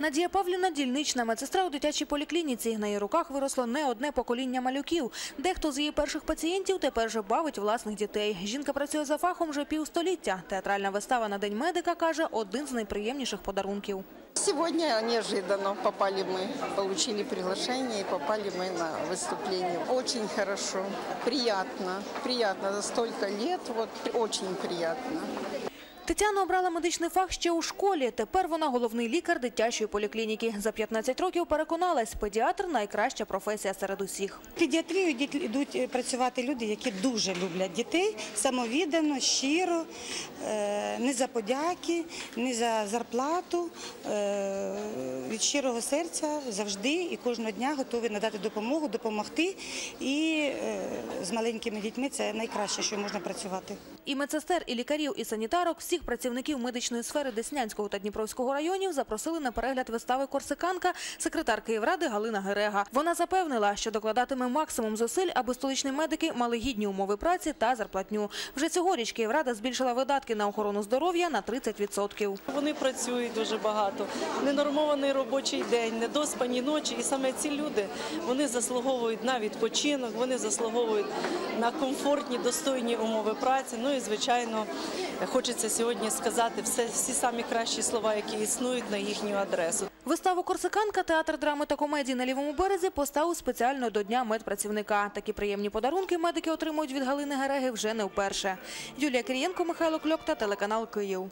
Надія Павлівна – дільнична медсестра у дитячій поліклініці. На її руках виросло не одне покоління малюків. Дехто з її перших пацієнтів тепер вже бавить власних дітей. Жінка працює за фахом вже півстоліття. Театральна вистава на День медика, каже, один з найприємніших подарунків. Сегодня неожиданно попали мы, получили приглашение и попали мы на выступление. Очень хорошо, приятно, приятно за столько лет, вот очень приятно. Тетяна обрала медичний фах ще у школі. Тепер вона головний лікар дитячої поліклініки. За 15 років переконалась, педіатр – найкраща професія серед усіх. В педіатрію йдуть- е, працювати люди, які дуже люблять дітей, самовіддано, щиро, е, не за подяки, не за зарплату, е, від щирого серця завжди і кожного дня готові надати допомогу, допомогти. І з маленькими дітьми це найкраще, що можна працювати. І медсестер, і лікарів, і санітарок, всіх працівників медичної сфери Деснянського та Дніпровського районів запросили на перегляд вистави «Корсиканка» секретар Київради Галина Герега. Вона запевнила, що докладатиме максимум зусиль, аби столичні медики мали гідні умови праці та зарплатню. Вже цьогоріч Київрада збільшила видатки на охорону здоров'я на 30%. Вони працюють дуже багато. Ненормований робочий день, недоспані ночі. І саме ці люди вони заслуговують на відпочинок, вони заслуговують на комфортні, достойні умови праці. Ну і звичайно, хочеться сьогодні сказати все, всі самі кращі слова, які існують на їхню адресу. Виставу «Корсиканка» театр драми та комедії на Лівому березі поставив спеціально до Дня медпрацівника. Такі приємні подарунки медики отримують від Галини Гереги вже не вперше. Юлія Кирієнко, Михайло Кльопта, телеканал «Київ».